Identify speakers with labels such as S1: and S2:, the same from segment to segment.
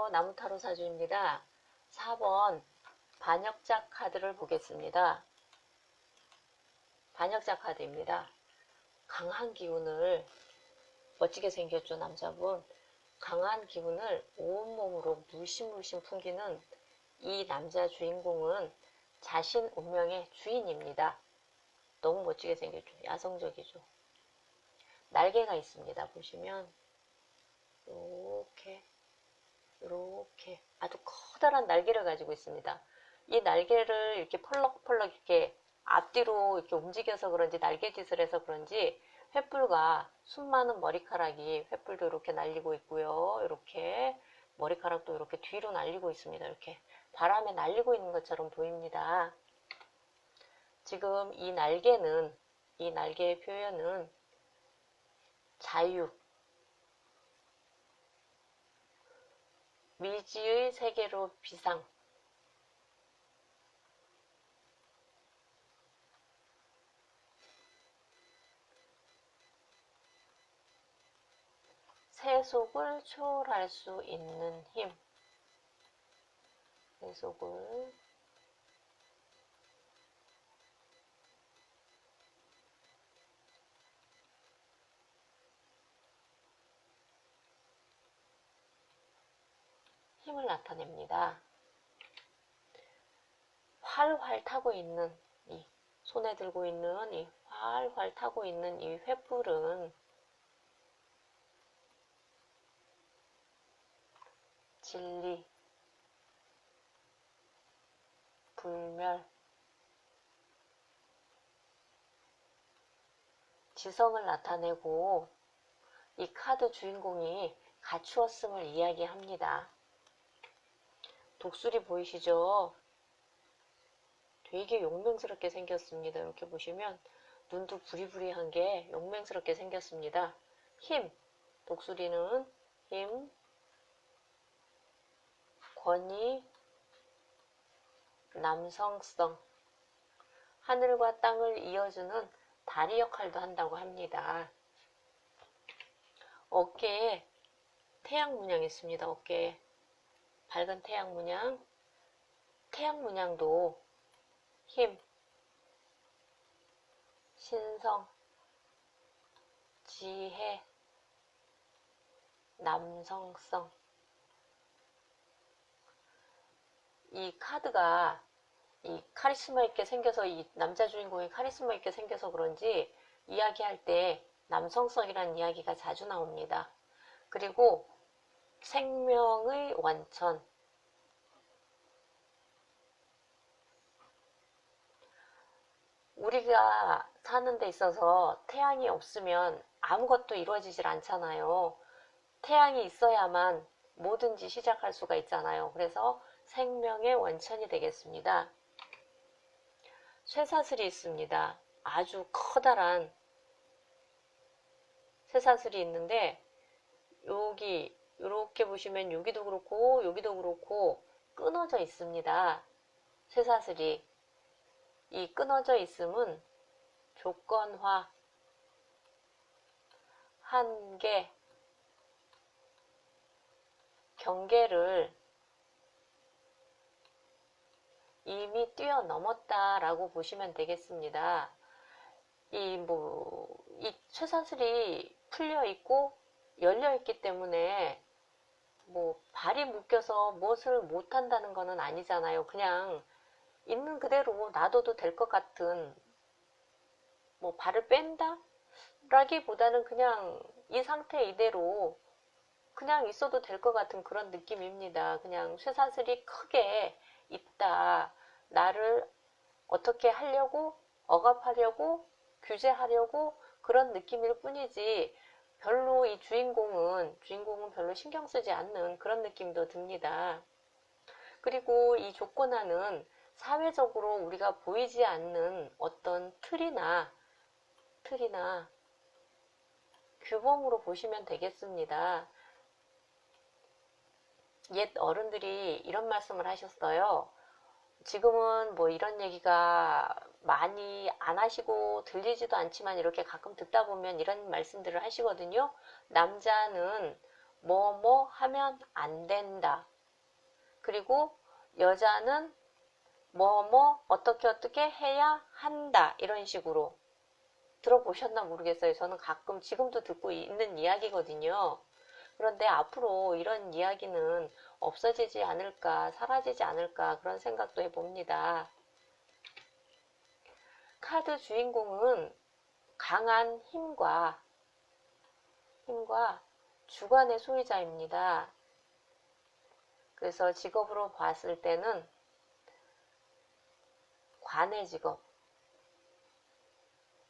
S1: 안녕하세요. 나무타로 사주입니다. 4번 반역자 카드를 보겠습니다. 반역자 카드입니다. 강한 기운을 멋지게 생겼죠, 남자분. 강한 기운을 온몸으로 물씬물씬 풍기는 이 남자 주인공은 자신 운명의 주인입니다. 너무 멋지게 생겼죠. 야성적이죠. 날개가 있습니다. 보시면 이렇게 이렇게 아주 커다란 날개를 가지고 있습니다. 이 날개를 이렇게 펄럭펄럭 이렇게 앞뒤로 이렇게 움직여서 그런지 날개짓을 해서 그런지 횃불과 수많은 머리카락이 횃불도 이렇게 날리고 있고요. 이렇게 머리카락도 이렇게 뒤로 날리고 있습니다. 이렇게 바람에 날리고 있는 것처럼 보입니다. 지금 이 날개는 이 날개의 표현은 자유, 미지의 세계로 비상, 세속을 초월할 수 있는 힘, 세속을 나타냅니다. 활활 타고 있는 이 손에 들고 있는 이 활활 타고 있는 이 횃불은 진리, 불멸, 지성을 나타내고 이 카드 주인공이 갖추었음을 이야기합니다. 독수리 보이시죠? 되게 용맹스럽게 생겼습니다. 이렇게 보시면 눈도 부리부리한 게 용맹스럽게 생겼습니다. 힘, 독수리는 힘, 권위, 남성성, 하늘과 땅을 이어주는 다리 역할도 한다고 합니다. 어깨에 태양 문양이 있습니다. 어깨에 밝은 태양 문양, 태양 문양도 힘, 신성, 지혜, 남성성. 이 카드가 이 카리스마 있게 생겨서 이 남자 주인공이 카리스마 있게 생겨서 그런지 이야기할 때 남성성이라는 이야기가 자주 나옵니다. 그리고 생명의 원천 우리가 사는 데 있어서 태양이 없으면 아무것도 이루어지질 않잖아요. 태양이 있어야만 뭐든지 시작할 수가 있잖아요. 그래서 생명의 원천이 되겠습니다. 쇠사슬이 있습니다. 아주 커다란 쇠사슬이 있는데 여기 이렇게 보시면 여기도 그렇고 여기도 그렇고 끊어져 있습니다. 쇠사슬이 이 끊어져 있음은 조건화, 한계, 경계를 이미 뛰어넘었다라고 보시면 되겠습니다. 이 뭐, 이 쇠사슬이 풀려 있고 열려 있기 때문에 뭐 발이 묶여서 무엇을 못 한다는 것은 아니잖아요. 그냥 있는 그대로 놔둬도 될 것 같은 뭐 발을 뺀다? 라기보다는 그냥 이 상태 이대로 그냥 있어도 될 것 같은 그런 느낌입니다. 그냥 쇠사슬이 크게 있다. 나를 어떻게 하려고, 억압하려고, 규제하려고 그런 느낌일 뿐이지 별로 이 주인공은, 주인공은 별로 신경 쓰지 않는 그런 느낌도 듭니다. 그리고 이 조건하는 사회적으로 우리가 보이지 않는 어떤 틀이나, 틀이나 규범으로 보시면 되겠습니다. 옛 어른들이 이런 말씀을 하셨어요. 지금은 뭐 이런 얘기가 많이 안 하시고 들리지도 않지만 이렇게 가끔 듣다 보면 이런 말씀들을 하시거든요. 남자는 뭐뭐 하면 안 된다. 그리고 여자는 뭐뭐 어떻게 어떻게 해야 한다 이런 식으로 들어보셨나 모르겠어요. 저는 가끔 지금도 듣고 있는 이야기거든요. 그런데 앞으로 이런 이야기는 없어지지 않을까, 사라지지 않을까 그런 생각도 해봅니다. 카드 주인공은 강한 힘과 힘과 주관의 소유자입니다. 그래서 직업으로 봤을 때는 관의 직업,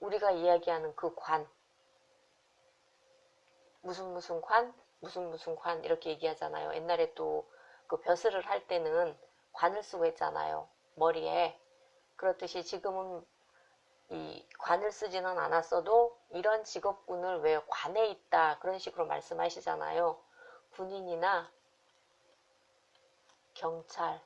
S1: 우리가 이야기하는 그 관, 무슨 무슨 관, 무슨 무슨 관 이렇게 얘기하잖아요. 옛날에 또 그 벼슬을 할 때는 관을 쓰고 했잖아요. 머리에. 그렇듯이 지금은 이 관을 쓰지는 않았어도 이런 직업군을 왜 관에 있다 그런 식으로 말씀하시잖아요. 군인이나 경찰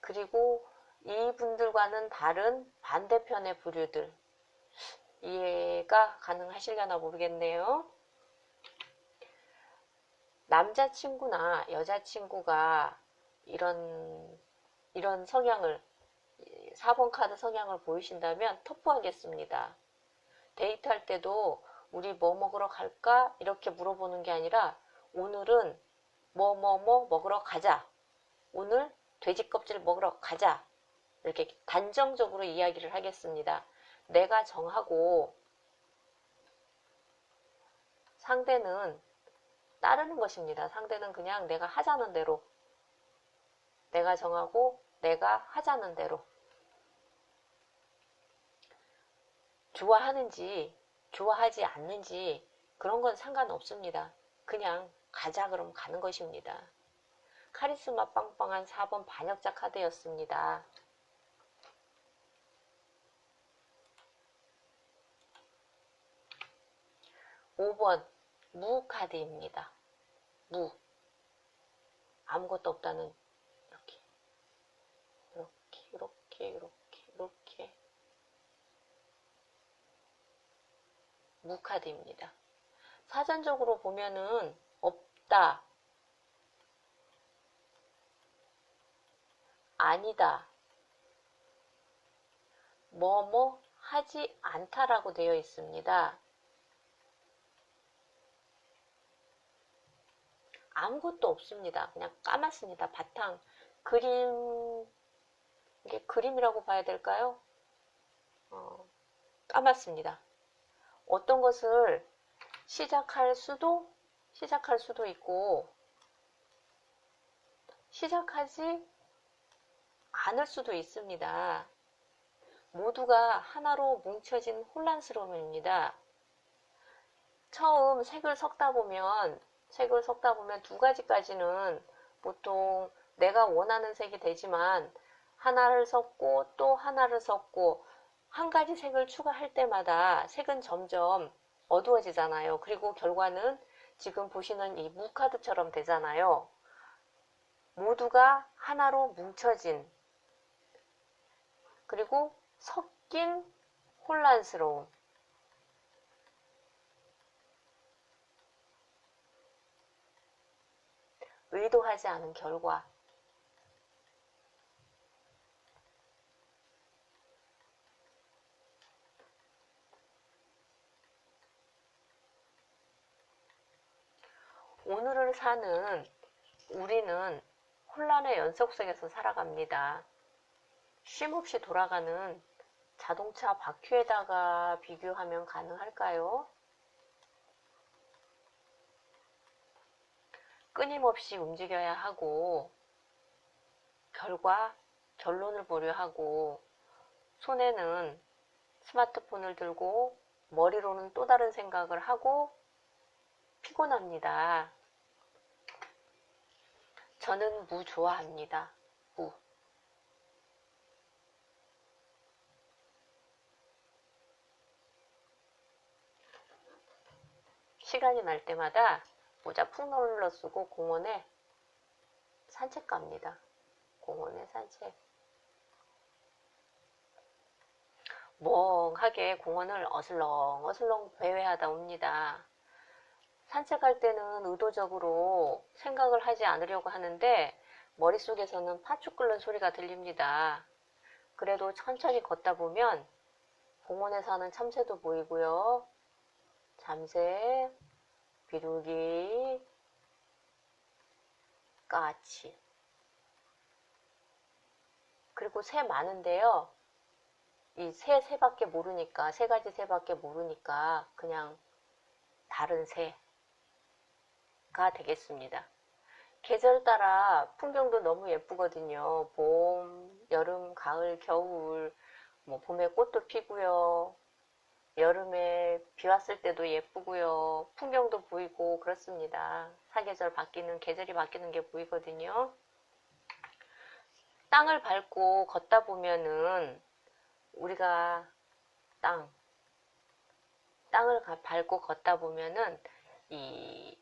S1: 그리고 이분들과는 다른 반대편의 부류들 이해가 가능하시려나 모르겠네요. 남자친구나 여자친구가 이런 이런 성향을 4번 카드 성향을 보이신다면 터프하겠습니다. 데이트할 때도 우리 뭐 먹으러 갈까? 이렇게 물어보는 게 아니라 오늘은 뭐 뭐 뭐 먹으러 가자. 오늘 돼지 껍질 먹으러 가자. 이렇게 단정적으로 이야기를 하겠습니다. 내가 정하고 상대는 따르는 것입니다. 상대는 그냥 내가 하자는 대로 내가 정하고 내가 하자는 대로 좋아하는지 좋아하지 않는지 그런 건 상관없습니다. 그냥 가자 그럼 가는 것입니다. 카리스마 빵빵한 4번 반역자 카드였습니다. 5번 무 카드입니다. 무 아무것도 없다는 이렇게 이렇게 이렇게 이렇게 이렇게 무 카드입니다. 사전적으로 보면은 없다 아니다 뭐뭐 하지 않다라고 되어 있습니다. 아무것도 없습니다. 그냥 까맣습니다. 바탕 그림 이게 그림이라고 봐야 될까요? 어, 까맣습니다. 어떤 것을 시작할 수도 시작할 수도 있고 시작하지 않을 수도 있습니다. 모두가 하나로 뭉쳐진 혼란스러움입니다. 처음 색을 섞다 보면 색을 섞다 보면 두 가지까지는 보통 내가 원하는 색이 되지만 하나를 섞고 또 하나를 섞고 한 가지 색을 추가할 때마다 색은 점점 어두워지잖아요. 그리고 결과는 지금 보시는 이 무카드처럼 되잖아요. 모두가 하나로 뭉쳐진 그리고 섞인 혼란스러움 의도하지 않은 결과 오늘을 사는 우리는 혼란의 연속 속에서 살아갑니다. 쉼없이 돌아가는 자동차 바퀴에다가 비교하면 가능할까요? 끊임없이 움직여야 하고 결과 결론을 보려 하고 손에는 스마트폰을 들고 머리로는 또 다른 생각을 하고 피곤합니다. 저는 무 좋아합니다. 무. 시간이 날 때마다 모자 푹 눌러 쓰고 공원에 산책 갑니다. 공원에 산책. 멍하게 공원을 어슬렁 어슬렁 배회하다 옵니다. 산책할 때는 의도적으로 생각을 하지 않으려고 하는데 머릿속에서는 파죽 끓는 소리가 들립니다. 그래도 천천히 걷다 보면 공원에 사는 참새도 보이고요. 잠새, 비둘기, 까치. 그리고 새 많은데요. 이 새, 새밖에 모르니까, 세 가지 새밖에 모르니까 그냥 다른 새가 되겠습니다. 계절 따라 풍경도 너무 예쁘거든요. 봄, 여름, 가을, 겨울, 뭐 봄에 꽃도 피고요. 여름에 비 왔을 때도 예쁘고요. 풍경도 보이고 그렇습니다. 사계절 바뀌는 계절이 바뀌는 게 보이거든요. 땅을 밟고 걷다 보면은 우리가 땅 땅을 가- 밟고 걷다 보면은 이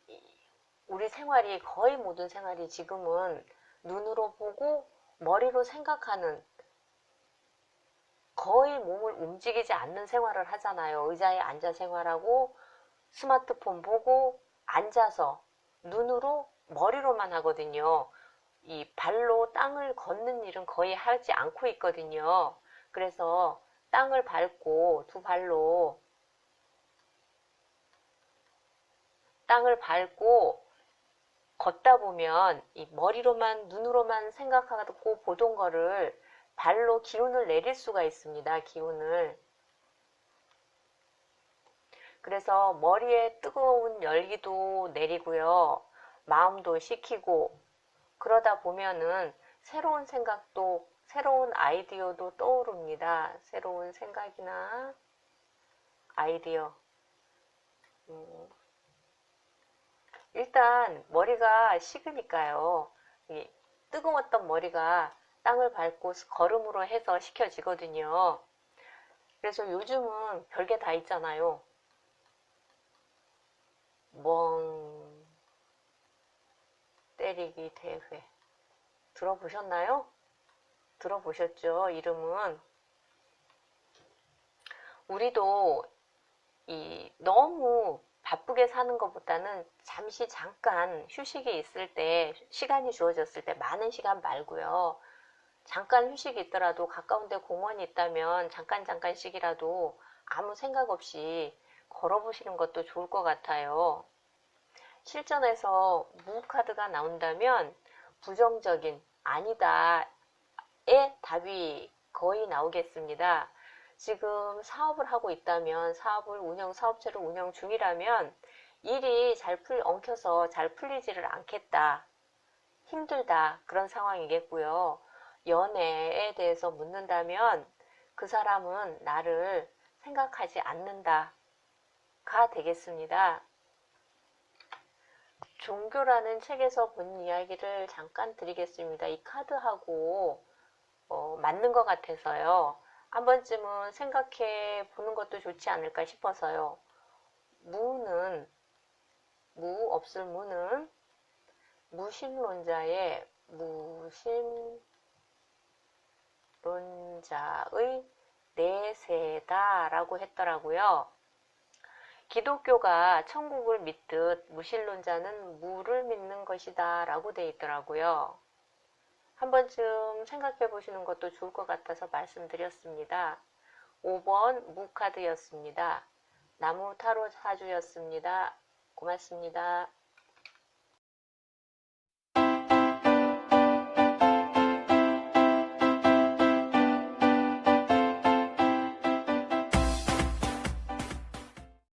S1: 우리 생활이 거의 모든 생활이 지금은 눈으로 보고 머리로 생각하는 거의 몸을 움직이지 않는 생활을 하잖아요. 의자에 앉아 생활하고 스마트폰 보고 앉아서 눈으로 머리로만 하거든요. 이 발로 땅을 걷는 일은 거의 하지 않고 있거든요. 그래서 땅을 밟고 두 발로 땅을 밟고 걷다 보면 이 머리로만 눈으로만 생각하고 보던 거를 발로 기운을 내릴 수가 있습니다. 기운을. 그래서 머리에 뜨거운 열기도 내리고요. 마음도 식히고 그러다 보면은 새로운 생각도 새로운 아이디어도 떠오릅니다. 새로운 생각이나 아이디어. 음, 일단 머리가 식으니까요. 이 뜨거웠던 머리가 땅을 밟고 걸음으로 해서 식혀지거든요. 그래서 요즘은 별게 다 있잖아요. 멍 때리기 대회 들어보셨나요? 들어보셨죠? 이름은 우리도 이 너무 바쁘게 사는 것보다는 잠시 잠깐 휴식이 있을 때 시간이 주어졌을 때 많은 시간 말고요. 잠깐 휴식이 있더라도 가까운 데 공원이 있다면 잠깐 잠깐씩이라도 아무 생각 없이 걸어보시는 것도 좋을 것 같아요. 실전에서 무카드가 나온다면 부정적인 아니다의 답이 거의 나오겠습니다. 지금 사업을 하고 있다면 사업을 운영 사업체를 운영 중이라면 일이 잘 풀, 엉켜서 잘 풀리지를 않겠다. 힘들다. 그런 상황이겠고요. 연애에 대해서 묻는다면 그 사람은 나를 생각하지 않는다. 가 되겠습니다. 종교라는 책에서 본 이야기를 잠깐 드리겠습니다. 이 카드하고 어, 맞는 것 같아서요. 한 번쯤은 생각해 보는 것도 좋지 않을까 싶어서요. 무는 무 없을 무는 무신론자의 무신 론자의 내세다라고 했더라고요. 기독교가 천국을 믿듯 무신론자는 무를 믿는 것이다 라고 되어 있더라고요. 한 번쯤 생각해 보시는 것도 좋을 것 같아서 말씀드렸습니다. 5번 무카드였습니다. 나무 타로 사주였습니다. 고맙습니다.